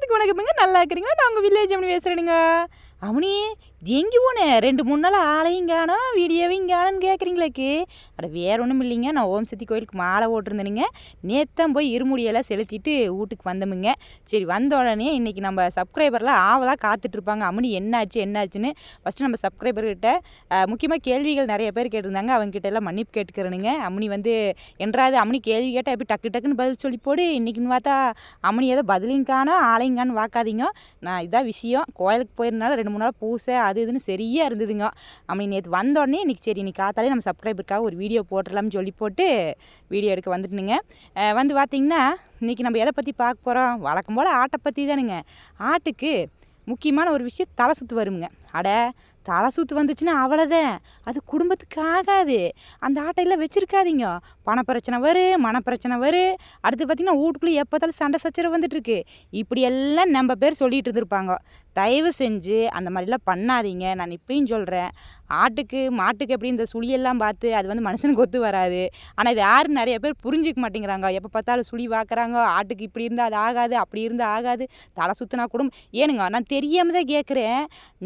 எல்லாத்துக்கும் வணக்கமுங்க. நல்லா இருக்கிறீங்களா? நான் உங்கள் வில்லேஜ் அப்படி பேசுகிறேனுங்க அவனே எங்கே போனே? ரெண்டு மூணு நாள் ஆளையும் காணோம் வீடியோவையும் காணும்னு கேட்குறீங்களாக்கு அது வேற ஒன்றும் இல்லைங்க நான் ஓம் சக்தி கோயிலுக்கு மாலை ஓட்டிருந்தேனுங்க நேத்தான் போய் இருமுடியெல்லாம் செலுத்திட்டு வீட்டுக்கு வந்தோமுங்க. சரி வந்த உடனே இன்றைக்கி நம்ம சப்ஸ்கிரைபர்லாம் ஆவலாக காத்துட்ருப்பாங்க. அம்மனி என்னாச்சு என்னாச்சுன்னு ஃபஸ்ட்டு நம்ம சப்ஸ்கிரைபர்கிட்ட முக்கியமாக கேள்விகள் நிறைய பேர் கேட்டிருந்தாங்க. அவங்ககிட்ட எல்லாம் மன்னிப்பு கேட்டுக்கிறேனுங்க. அம்மனி வந்து என்றாவது அம்மனி கேள்வி கேட்டால் எப்படி டக்கு டக்குன்னு பதில் சொல்லி போடு? இன்றைக்கின்னு பார்த்தா அம்மனி ஏதோ பதிலையும் காணோம் ஆளையும் காணும் வாக்காதீங்க. நான் இதான் விஷயம். கோயிலுக்கு போயிருந்தாலும் ரெண்டு மூணு நாள் பூசை அது இதுன்னு சரியாக இருந்ததுங்க. அம்மனி நேற்று வந்தோடனே இன்றைக்கி சரி இன்றைக்கி காத்தாலே நம்ம சப்ஸ்கிரைபருக்காக ஒரு வீடியோ போட்டுடலாம்னு சொல்லி போட்டு வீடியோ எடுக்க வந்துட்டுனுங்க. வந்து பார்த்திங்கன்னா இன்றைக்கி நம்ம எதை பற்றி பார்க்க போகிறோம் வழக்கம் போல் ஆட்டை பற்றி தானுங்க. ஆட்டுக்கு முக்கியமான ஒரு விஷயம் தலை சுற்று வருங்க அட தலை சுற்று வந்துச்சுன்னா அவ்வளோதான் அது குடும்பத்துக்கு ஆகாது அந்த ஆட்டையெல்லாம் வச்சுருக்காதீங்க. பணப்பிரச்சனை வரும் மனப்பிரச்சனை வரும் அடுத்து பார்த்திங்கன்னா வீட்டுக்குள்ளே எப்போதாலும் சண்டை சச்சரவு வந்துட்டுருக்கு. இப்படியெல்லாம் நம்ம பேர் சொல்லிகிட்டு இருந்திருப்பாங்க. தயவு செஞ்சு அந்த மாதிரிலாம் பண்ணாதீங்க. நான் இப்பயும் சொல்கிறேன் ஆட்டுக்கு மாட்டுக்கு எப்படி இந்த சுழியெல்லாம் பார்த்து அது வந்து மனுஷனுக்கு ஒத்து வராது. ஆனால் இது யாரும் நிறைய பேர் புரிஞ்சிக்க மாட்டேங்கிறாங்க. எப்போ பார்த்தாலும் சுழி பார்க்குறாங்க. ஆட்டுக்கு இப்படி இருந்தால் அது ஆகாது அப்படி இருந்தால் ஆகாது. தலை சுற்றினா கூட ஏனுங்க நான் தெரியாமல் தான் கேட்குறேன்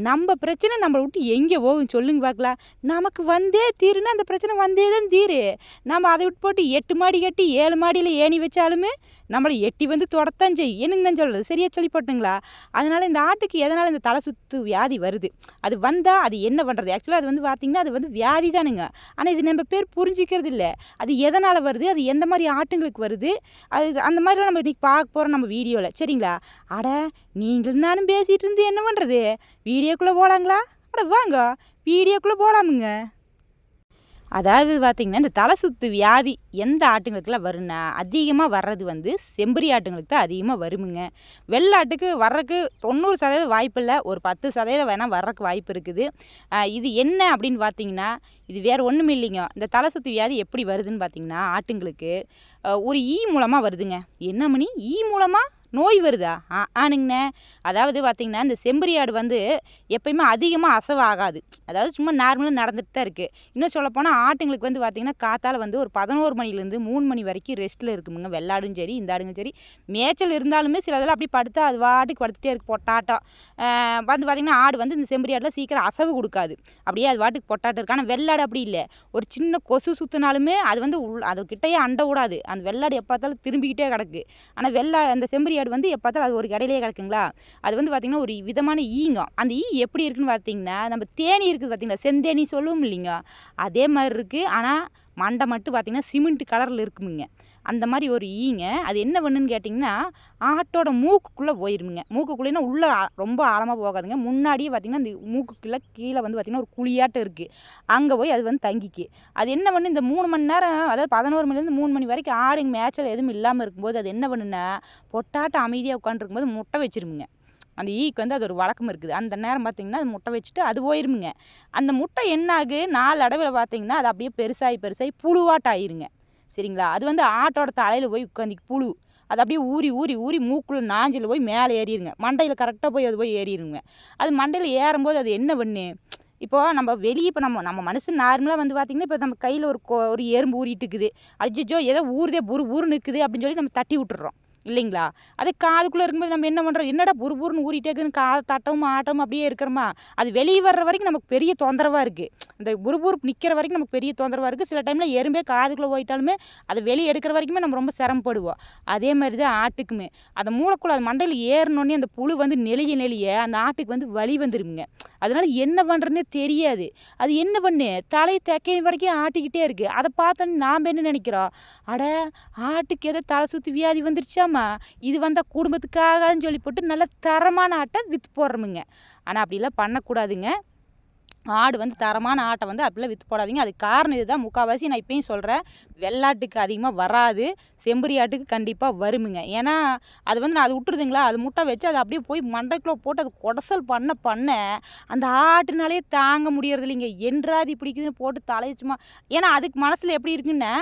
நம்ம பிரச்சனை நம்மளை விட்டு எங்கே போகும் சொல்லுங்க பார்க்கலாம் நமக்கு வந்தே தீருன்னா அந்த பிரச்சனை வந்தே தான் தீரு. நம்ம அதை விட்டு போட்டு எட்டு மாடி கட்டி ஏழு மாடியில் ஏணி வச்சாலுமே நம்மளை எட்டி வந்து தொடத்தான் செய் என்னங்க நான் சொல்கிறது சரியாக சொல்லி போட்டுங்களா? அதனால் இந்த ஆட்டுக்கு எதனால் இந்த தலை சுத்து வியாதி வருது? அது வந்தால் அது என்ன பண்ணுறது ஆக்சுவலாக அது வந்து பார்த்திங்கன்னா அது வந்து வியாதி தானுங்க. ஆனால் இது நம்ம பேர் புரிஞ்சிக்கிறது இல்லை. அது எதனால் வருது? அது எந்த மாதிரி ஆட்டுங்களுக்கு வருது? அது அந்த மாதிரிலாம் நம்ம இன்றைக்கி பார்க்க போகிறோம் நம்ம வீடியோவில் சரிங்களா? அட நீங்களும் நானும் பேசிகிட்டு இருந்து என்ன பண்ணுறது வீடியோக்குள்ளே போகலாங்களா அட வாங்க வீடியோக்குள்ளே போகலாமுங்க அதாவது பார்த்திங்கன்னா இந்த தலை சுத்து வியாதி எந்த ஆட்டுங்களுக்குலாம் வரும்னா அதிகமாக வர்றது வந்து செம்பரி ஆட்டுங்களுக்கு தான் அதிகமாக வருமுங்க. வெள்ளாட்டுக்கு வர்றதுக்கு தொண்ணூறு சதவீதம் வாய்ப்பு இல்லை ஒரு பத்து சதவீதம் வேணால் வர்றதுக்கு வாய்ப்பு இருக்குது. இது என்ன அப்படின்னு பார்த்தீங்கன்னா இது வேறு ஒன்றும் இல்லைங்க. இந்த தலை சுத்து வியாதி எப்படி வருதுன்னு பார்த்தீங்கன்னா ஆட்டுங்களுக்கு ஒரு ஈ மூலமாக வருதுங்க. என்ன மணி? ஈ மூலமாக நோய் வருதா? ஆ ஆனுங்கண்ணே அதாவது பார்த்திங்கன்னா இந்த செம்பரி ஆடு வந்து எப்பயுமே அதிகமாக அசவாகாது. அதாவது சும்மா நார்மலாக நடந்துட்டு தான் இருக்குது இன்னும் சொல்லப்போனால் ஆட்டுங்களுக்கு வந்து பார்த்திங்கன்னா காத்தால் வந்து ஒரு பதினோரு மணிலேருந்து மூணு மணி வரைக்கும் ரெஸ்ட்டில் இருக்குமுங்க. வெள்ளாடும் சரி இந்த ஆடுங்க சரி. மேய்ச்சல் இருந்தாலுமே சில இதெல்லாம் அப்படி படுத்தா அது வாட்டுக்கு படுத்துட்டே இருக்கு பொட்டாட்டம். வந்து பார்த்திங்கன்னா ஆடு வந்து இந்த செம்பரியாடெலாம் சீக்கிரம் அசவு கொடுக்காது. அப்படியே அது வாட்டுக்கு பொட்டாட்டம் இருக்கு. ஆனால் வெள்ளாடு அப்படி இல்லை. ஒரு சின்ன கொசு சுற்றினாலுமே அது வந்து உள் அது கிட்டேயே விடாது அந்த வெள்ளாடு எப்போ பார்த்தாலும் திரும்பிக்கிட்டே கிடக்கு. ஆனால் வெள்ளா அந்த செம்பரி ஆடு வந்து எப்போ பார்த்தாலும் அது ஒரு இடையிலே கிடக்குங்களா? அது வந்து பார்த்திங்கன்னா ஒரு விதமான ஈங்கம் அந்த ஈ எப்படி இருக்குன்னு பார்த்தீங்கன்னா நம்ம தேனி இருக்குது பார்த்தீங்களா செந்தேனி சொல்லுவோம் இல்லைங்க? அதே மாதிரி இருக்குது ஆனால் மண்டை மட்டும் பார்த்திங்கன்னா சிமெண்ட் கலரில் இருக்குமுங்க. அந்த மாதிரி ஒரு ஈங்க. அது என்ன பண்ணுன்னு கேட்டிங்கன்னா ஆட்டோட மூக்குக்குள்ளே போயிருமுங்க. மூக்குக்குள்ளேனா உள்ளே ரொம்ப ஆழமாக போகாதுங்க. முன்னாடியே பார்த்திங்கன்னா இந்த மூக்குக்குள்ளே கீழே வந்து பார்த்திங்கன்னா ஒரு குழியாட்டம் இருக்குது அங்கே போய் அது வந்து தங்கிக்கு அது என்ன பண்ணு இந்த மூணு மணி நேரம் அதாவது பதினோரு மணிலேருந்து மூணு மணி வரைக்கும் ஆடுங்க. மேய்ச்சல் எதுவும் இல்லாமல் இருக்கும்போது அது என்ன பண்ணுன்னா பொட்டாட்டம் அமைதியாக உட்காந்துருக்கும்போது முட்டை வச்சிருமுங்க. அந்த ஈக்கு வந்து அது ஒரு வழக்கம் இருக்குது. அந்த நேரம் பார்த்தீங்கன்னா அது முட்டை வச்சுட்டு அது போயிருமுங்க. அந்த முட்டை என்னாகு? நாலு அடவில் பார்த்தீங்கன்னா அது அப்படியே பெருசாகி பெருசாகி புழுவாட்டம் ஆயிருங்க சரிங்களா? அது வந்து ஆட்டோட தலையில் போய் உட்காந்துக்கு புழு. அது அப்படியே ஊறி ஊறி ஊறி மூக்குள்ள நாஞ்சில் போய் மேலே ஏறிடுங்க மண்டையில் கரெக்டாக போய் அது போய் ஏறிடுங்க அது மண்டையில் ஏறும்போது அது என்ன பண்ணு? இப்போது நம்ம வெளியே இப்போ நம்ம நம்ம மனுஷன் நார்மலாக வந்து பார்த்திங்கன்னா இப்போ நம்ம கையில் ஒரு ஒரு எறும்பு ஊறிட்டு இருக்குது. அஜிஜோ ஏதோ ஊறுதே புரு ஊறு நிற்குது அப்படின்னு சொல்லி நம்ம தட்டி விட்டுறோம். இல்லைங்களா? அது காதுக்குள்ளே இருக்கும்போது நம்ம என்ன பண்ணுறோம் என்னடா புரு புருன்னு ஊறிட்டே இருக்குதுன்னு காதை தட்டவும் ஆட்டவும் அப்படியே இருக்கிறோமா? அது வெளியே வர்ற வரைக்கும் நமக்கு பெரிய தொந்தரவாக இருக்குது இந்த புருபுருப்பு நிற்கிற வரைக்கும் நமக்கு பெரிய தொந்தரவாக இருக்குது சில டைமில் எறும்பே காதுக்குள்ளே போயிட்டாலுமே அதை வெளியே எடுக்கிற வரைக்குமே நம்ம ரொம்ப சிரமப்படுவோம். அதே மாதிரி தான் ஆட்டுக்குமே. அந்த மூளைக்குள்ள அது மண்டையில் ஏறினோடனே அந்த புழு வந்து நெளிய நெளிய அந்த ஆட்டுக்கு வந்து வலி வந்துருமுங்க. அதனால என்ன பண்ணுறதுனே தெரியாது. அது என்ன பண்ணு? தலையை தேக்கையும் வரைக்கும் ஆட்டிக்கிட்டே இருக்குது அதை பார்த்தோன்னே நாம் என்ன நினைக்கிறோம்? அட ஆட்டுக்கு ஏதோ தலை சுற்றி வியாதி வந்துருச்சாம்மா இது வந்தால் குடும்பத்துக்காகன்னு சொல்லி போட்டு நல்ல தரமான ஆட்டை விற்று போடுறோமுங்க. ஆனால் அப்படிலாம் பண்ணக்கூடாதுங்க. ஆடு வந்து தரமான ஆட்டை வந்து அப்படிலாம் விற்று போடாதீங்க. அதுக்கு காரணம் இதுதான். முக்கால்வாசி நான் இப்பயும் சொல்கிறேன் வெள்ளாட்டுக்கு அதிகமாக வராது. செம்பரி ஆட்டுக்கு கண்டிப்பாக வருமுங்க. ஏன்னா அது வந்து நான் அது விட்டுருதுங்களா அது முட்டை வச்சு அது அப்படியே போய் மண்டைக்குள்ளே போட்டு அது குடசல் பண்ண பண்ண அந்த ஆட்டுனாலே தாங்க முடியறது இல்லைங்க என்றாது பிடிக்குதுன்னு போட்டு தலையை சும்மா ஏன்னா அதுக்கு மனசில் எப்படி இருக்குன்னா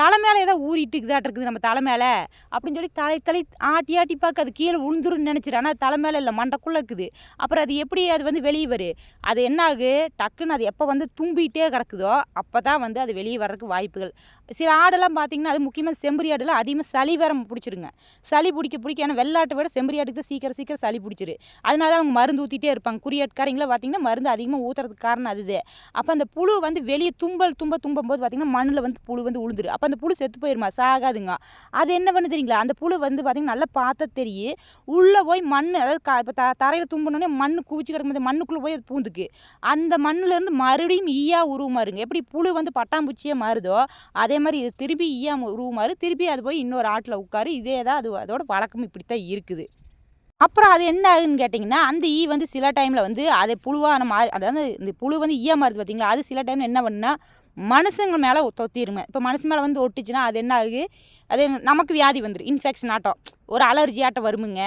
தலை மேலே ஏதோ ஊறிட்டு இருக்குது நம்ம தலை மேலே அப்படின்னு சொல்லி தலை தலை ஆட்டி ஆட்டி பார்க்க அது கீழே விழுந்துருன்னு நினச்சிரு. ஆனால் தலை மேலே இல்லை மண்டைக்குள்ளே இருக்குது. அப்புறம் அது எப்படி அது வந்து வெளியே வரும் அது என்ன ஆகு டக்குன்னு அது எப்போ வந்து தும்பிகிட்டே கிடக்குதோ அப்போ தான் வந்து அது வெளியே வர்றதுக்கு வாய்ப்புகள். சில ஆடெல்லாம் பார்த்தீங்கன்னா அது முக்கியமாக செம்பரி ஆடெல்லாம் அதிகமாக சளி வேற பிடிச்சிருங்க. சளி பிடிக்க பிடிக்க ஏன்னா வெள்ளாட்டை விட செம்பரி ஆட்டுக்கு தான் சீக்கிரம் சீக்கிரம் சளி பிடிச்சிரு. அதனால தான் அவங்க மருந்து ஊற்றிட்டே இருப்பாங்க. குறியாட்காரங்கள பார்த்தீங்கன்னா மருந்து அதிகமாக ஊற்றுறதுக்கு காரணம் அதுதே அப்போ அந்த புழு வந்து வெளியே தும்பல் தும்ப தும்பும் போது பார்த்தீங்கன்னா மண்ணில் வந்து புழு வந்து உளுந்துரு அப்போ அந்த புழு செத்து போயிருமா? சாகாதுங்க. அது என்ன பண்ணு தெரியுங்களா? அந்த புழு வந்து பார்த்தீங்கன்னா நல்லா பார்த்தா தெரியும் உள்ளே போய் மண் அதாவது இப்போ த தரையில் தும்பினோடனே மண் குவிச்சு கிடக்கும்போது மண்ணுக்குள்ளே போய் அது பூந்துக்கு. அந்த மண்ணுலேருந்து மறுபடியும் ஈயா உருவமாருங்க. எப்படி புழு வந்து பட்டாம்பூச்சியாக மாறுதோ அதே மாதிரி இது திருப்பி ஈயா உருவுமாறு திருப்பி அது போய் இன்னொரு ஆட்டில் உட்காரு. இதே தான் அது அதோட பழக்கம் இப்படி தான் இருக்குது. அப்புறம் அது என்ன ஆகுதுன்னு கேட்டிங்கன்னா அந்த ஈ வந்து சில டைமில் வந்து அதை புழுவான மாறி அதாவது இந்த புழு வந்து ஈயா மாறுது பார்த்தீங்களா அது சில டைமில் என்ன பண்ணுன்னா மனுஷங்க மேலே தொத்திருங்க இப்போ மனுஷன் மேலே வந்து ஒட்டுச்சுன்னா அது என்ன ஆகுது? அது நமக்கு வியாதி வந்துடும் இன்ஃபெக்ஷன் ஆட்டம். ஒரு அலர்ஜி ஆட்டம் வருமுங்க.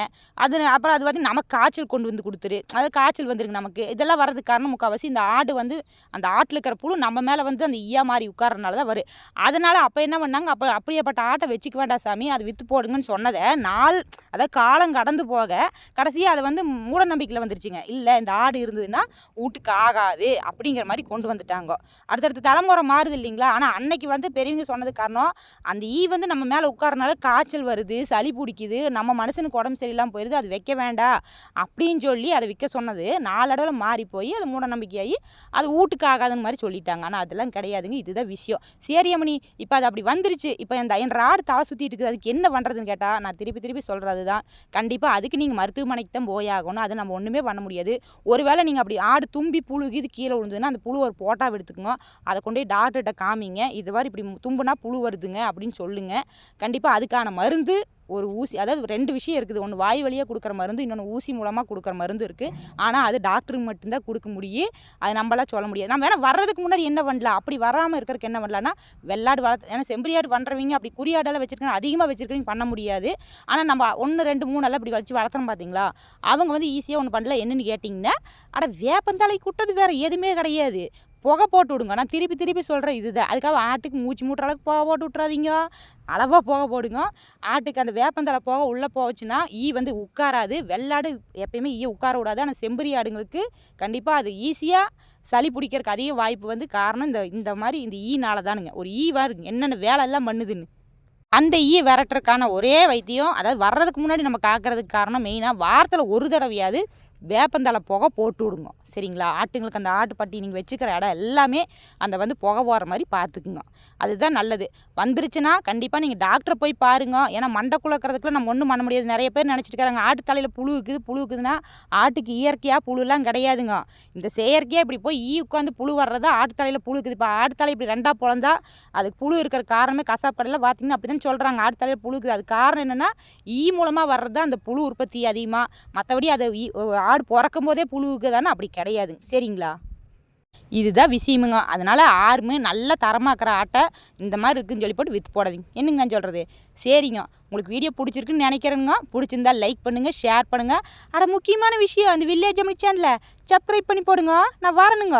அது அப்புறம் அது வந்து நமக்கு காய்ச்சல் கொண்டு வந்து கொடுத்துரு. அது காய்ச்சல் வந்துருங்க நமக்கு. இதெல்லாம் வர்றதுக்கு காரணம் முக்கால்வாசி இந்த ஆடு வந்து அந்த ஆட்டில் இருக்கிற புழு நம்ம மேலே வந்து அந்த ஈயா மாதிரி உட்காரனால தான் வரும். அதனால் அப்போ என்ன பண்ணாங்க? அப்போ அப்படியேப்பட்ட ஆட்டை வச்சுக்க வேண்டாம் சாமி. அது விற்று போடுங்கன்னு சொன்னதை நாள் அதாவது காலம் கடந்து போக கடைசியாக அதை வந்து மூட நம்பிக்கையில் வந்துருச்சுங்க. இல்லை இந்த ஆடு இருந்ததுன்னா வீட்டுக்கு ஆகாது அப்படிங்கிற மாதிரி கொண்டு வந்துட்டாங்க. அடுத்தடுத்த தலைமுறை மாறுது இல்லைங்களா? ஆனால் அன்னைக்கு வந்து பெரியவங்க சொன்னது காரணம் அந்த ஈ வந்து நம்ம மேலே உட்காரனால காய்ச்சல் வருது சளி பிடிக்குது நம்ம மனுஷனுக்கு உடம்பு சரியில்லாமல் போயிடுது அது வைக்க வேண்டாம் அப்படின்னு சொல்லி அதை விற்க சொன்னது. நாளடைவில் மாறி போய் அது மூட நம்பிக்கையாகி அது வீட்டுக்கு ஆகாதுன்னு மாதிரி சொல்லிட்டாங்க. ஆனால் அதெல்லாம் கிடையாதுங்க. இதுதான் விஷயம். சரி அம்மணி இப்போ அது அப்படி வந்துருச்சு. இப்போ இந்த என் ஆடு தலை சுற்றிட்டு இருக்குது. அதுக்கு என்ன பண்ணுறதுன்னு கேட்டால் நான் திருப்பி திருப்பி சொல்கிறது தான் கண்டிப்பாக அதுக்கு நீங்கள் மருத்துவமனைக்கு தான் போய் ஆகணும். அதை நம்ம ஒன்றுமே பண்ண முடியாது. ஒருவேளை நீங்கள் அப்படி ஆடு தும்பி புழு இது கீழே விழுந்ததுன்னா அந்த புழு ஒரு போட்டாவை எடுத்துக்கோங்க அதை கொண்டு போய் டாக்டர்கிட்ட காமிங்க. இது மாதிரி இப்படி தும்புனா புழு வருதுங்க அப்படின்னு சொல்லுங்கள் கண்டிப்பாக அதுக்கான மருந்து ஒரு ஊசி அதாவது ரெண்டு விஷயம் இருக்குது. ஒன்று வாய் வழியாக கொடுக்குற மருந்து இன்னொன்று ஊசி மூலமாக கொடுக்குற மருந்து இருக்குது ஆனால் அது டாக்டருக்கு மட்டும்தான் கொடுக்க முடியும் அது நம்மளாம் சொல்ல முடியாது. நம்ம வேணால் வர்றதுக்கு முன்னாடி என்ன பண்ணலாம்? அப்படி வராமல் இருக்கிறதுக்கு என்ன பண்ணலான்னா வெள்ளாடு வளர்த்து ஏன்னா செம்பரியாடு பண்ணுறவங்க அப்படி குறியாடெல்லாம் வச்சுருக்காங்க அதிகமாக வச்சுருக்கீங்க பண்ண முடியாது. ஆனால் நம்ம ஒன்று ரெண்டு மூணு எல்லாம் இப்படி வச்சு வளர்த்துறோம் பார்த்தீங்களா அவங்க வந்து ஈஸியாக ஒன்று பண்ணல. என்னென்னு கேட்டிங்கன்னா அட வேப்பந்தலை குட்டது வேறு எதுவுமே கிடையாது. புகை போட்டு விடுங்க. நான் திருப்பி திருப்பி சொல்கிறேன் இதுதான். அதுக்காக ஆட்டுக்கு மூச்சு மூட்டுற அளவுக்கு புகை போட்டு விட்றாதீங்க அளவாக புகை போடுங்க. ஆட்டுக்கு அந்த வேப்பந்தலை போக உள்ளே போச்சுன்னா ஈ வந்து உட்காராது. வெள்ளாடு எப்பயுமே ஈ உட்கார விடாது. ஆனால் செம்பரி ஆடுங்களுக்கு கண்டிப்பாக அது ஈஸியாக சளி பிடிக்கிறதுக்கு அதிக வாய்ப்பு வந்து காரணம் இந்த இந்த மாதிரி இந்த ஈனால தானுங்க. ஒரு ஈ வருங்க என்னென்ன வேலையெல்லாம் பண்ணுதுன்னு. அந்த ஈ விரட்டுறதுக்கான ஒரே வைத்தியம் அதாவது வர்றதுக்கு முன்னாடி நம்ம காக்கிறதுக்கு காரணம் மெயினாக வாரத்தில் ஒரு தடவையாவது வேப்பந்தலை புகை போட்டு விடுங்க. சரிங்களா? ஆட்டுங்களுக்கு அந்த ஆட்டுப்பட்டி நீங்கள் வச்சுக்கிற இடம் எல்லாமே அந்த வந்து புகை போகிற மாதிரி பார்த்துக்குங்க. அதுதான் நல்லது. வந்துருச்சுன்னா கண்டிப்பாக நீங்கள் டாக்டரை போய் பாருங்க. ஏன்னா மண்டைக்குள்ள இருக்கிறதுக்குலாம் நம்ம ஒன்றும் பண்ண முடியாது. நிறைய பேர் நினச்சிட்டு இருக்காங்க ஆட்டு தலையில் புழு இருக்குது புழு இருக்குதுன்னா ஆட்டுக்கு இயற்கையாக புழுலாம் கிடையாதுங்க. இந்த செயற்கையாக இப்படி போய் ஈ உட்காந்து புழு வர்றதா ஆட்டு தலையில் புழு இருக்குது. இப்போ ஆட்டு தலை இப்படி ரெண்டாக பிறந்தா அதுக்கு புழு இருக்கிற காரணமே கசாப் கடையில் பார்த்தீங்கன்னா அப்படி தான் சொல்கிறாங்க ஆட்டு தலையில் புழு இருக்குது. அது காரணம் என்னென்னா ஈ மூலமாக வர்றது தான் அந்த புழு உற்பத்தி அதிகமாக மற்றபடி அதை ஈ ஆடு பிறக்கும் போதே புழுவுக்கு தானே அப்படி கிடையாதுங்க. சரிங்களா? இதுதான் விஷயமுங்க. அதனால் ஆர்மு நல்ல தரமாக்குற ஆட்டை இந்த மாதிரி இருக்குன்னு சொல்லி போட்டு விற்று போடாதீங்க. என்னங்க நான் சொல்கிறது சரிங்க. உங்களுக்கு வீடியோ பிடிச்சிருக்குன்னு நினைக்கிறேங்க. பிடிச்சிருந்தா லைக் பண்ணுங்கள் ஷேர் பண்ணுங்கள் ஆனால் முக்கியமான விஷயம் அந்த வில்லேஜ் அம்மி சேனலை சப்ஸ்கிரைப் பண்ணி போடுங்க. நான் வரணுங்க.